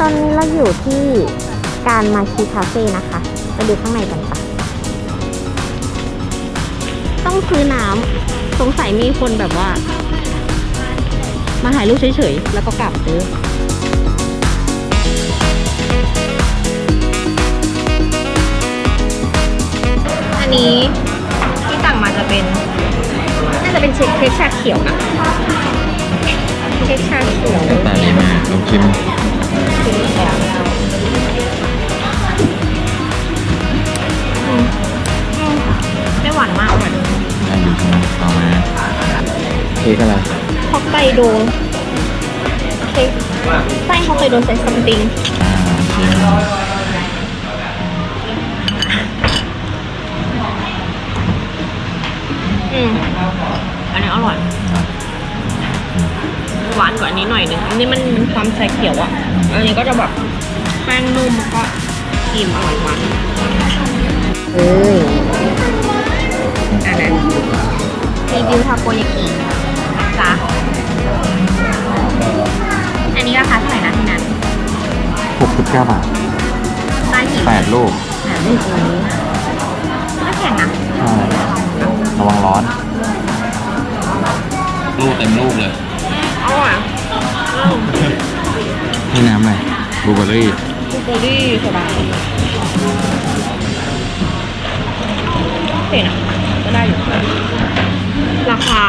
ตอนนี้เราอยู่ที่การมาชีคาเฟ่นะคะ ไปดูข้างในกันปะต้องซื้อน้ำสงสัยมีคนแบบว่า มาถ่ายรูปเฉยๆ แล้วก็กลับเอออันนี้ที่สั่งมาจะเป็น น่าจะเป็นเค้กเค้กชาเขียวนะเค้กชาเขียวหน้าต ค้กอะไรฮอกไกโดเค้กไส้ฮอกไกโดใส่ซัมติงอ่าชิมอืมอันนี้อร่อย หวานกว่าอันนี้หน่อยหนึงอันนี้มันมันความชาเขียวอะ อันนี้ก็จะแบบแป้งนุ่มแล้วก็ครีมอร่อยหวานเอออันนั้นรีวิวทาโกยากิ 69บาทได้กี่8ลูกแหมไม่โอ้ไม่แพงนะใช่ระวังร้อน ลูกเต็มลูกเลยอร่อยอืมนี่น้ำอะไรบลูเบอร์รี่บลูเบอร์รี่โซดาเผ็ดอะก็ได้อยู่ราคา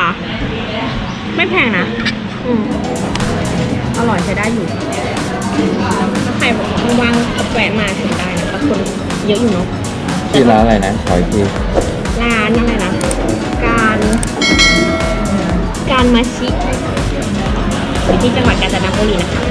ไม่แพงนะ อืมอร่อยใช้ได้อยู่ ถ้าใครแบบว่างๆก็แวะมาชิมได้นะแต่คนเยอะอยู่เนาะที่ร้านอะไรนะขออีกทีร้านอะไรนะ การการมาชิอยู่ที่จังหวัดกาญจนบุรีนะคะ